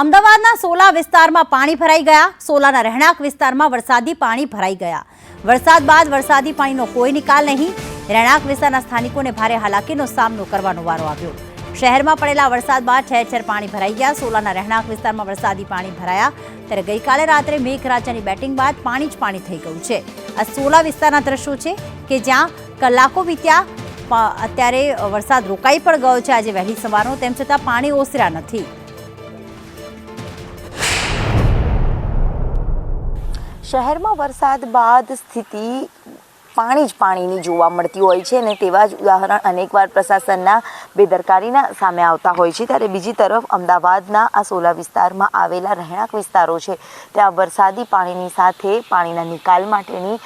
અમદાવાદના સોલા વિસ્તારમાં પાણી ભરાઈ ગયા. સોલાના રહેણાંક વિસ્તારમાં વરસાદી પાણી ભરાઈ ગયા. વરસાદ બાદ વરસાદી પાણીનો કોઈ નિકાલ નહીં. રહેણાંક વિસ્તારના સ્થાનિકોને ભારે હાલાકીનો સામનો કરવાનો વારો આવ્યો. શહેરમાં પડેલા વરસાદ બાદ ઠેર ઠેર પાણી ભરાઈ ગયા. સોલાના રહેણાંક વિસ્તારમાં વરસાદી પાણી ભરાયા. ત્યારે ગઈકાલે રાત્રે મેઘરાજાની બેટિંગ બાદ પાણી જ પાણી થઈ ગયું છે. આ સોલા વિસ્તારના દ્રશ્યો છે કે જ્યાં કલાકો વીત્યા અત્યારે વરસાદ રોકાઈ પણ ગયો છે. આજે વહેલી સવારનો, તેમ છતાં પાણી ઓસર્યા નથી. શહેરમાં વરસાદ બાદ સ્થિતિ પાણી જ પાણીની જોવા મળતી હોય છે અને તેવા જ ઉદાહરણ અનેકવાર પ્રશાસનના બેદરકારીના સામે આવતા હોય છે. ત્યારે બીજી તરફ અમદાવાદના આ સોલા વિસ્તારમાં આવેલા રહેણાંક વિસ્તારો છે. ત્યાં વરસાદી પાણીની સાથે પાણીના નિકાલ માટેની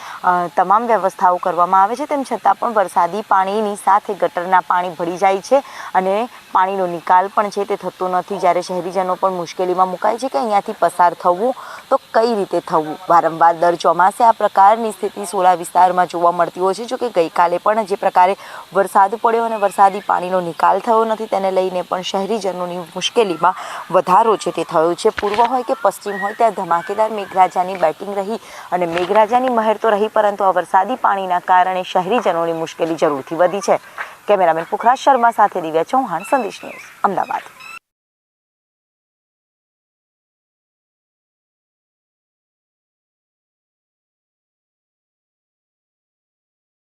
તમામ વ્યવસ્થાઓ કરવામાં આવે છે. તેમ છતાં પણ વરસાદી પાણીની સાથે ગટરના પાણી ભળી જાય છે અને પાણીનો નિકાલ પણ છે. તે થતો નથી. જ્યારે શહેરીજનો પણ મુશ્કેલીમાં મુકાય છે કે અહીંયાથી પસાર થવું તો કઈ રીતે થવું? વારંવાર દર ચોમાસે આ પ્રકારની સ્થિતિ સોલા વિસ્તારમાં જોવા મળતી હોય છે જો કે ગઈકાલે પણ જે પ્રકારે વરસાદ પડ્યો અને વરસાદી પાણીનો નિકાલ થયો નથી, તેને લઈને પણ શહેરીજનોની મુશ્કેલીમાં વધારો છે તે થયો છે. પૂર્વ હોય કે પશ્ચિમ હોય, ત્યાં ધમાકેદાર મેઘરાજાની બેટિંગ રહી અને મેઘરાજાની મહેર તો રહી, પરંતુ આ વરસાદી પાણીના કારણે શહેરીજનોની મુશ્કેલી જરૂરથી વધી છે. કેમેરામેન પુખરાજ શર્મા સાથે દિવ્યા ચૌહાણ, સંદેશ ન્યૂઝ, અમદાવાદ.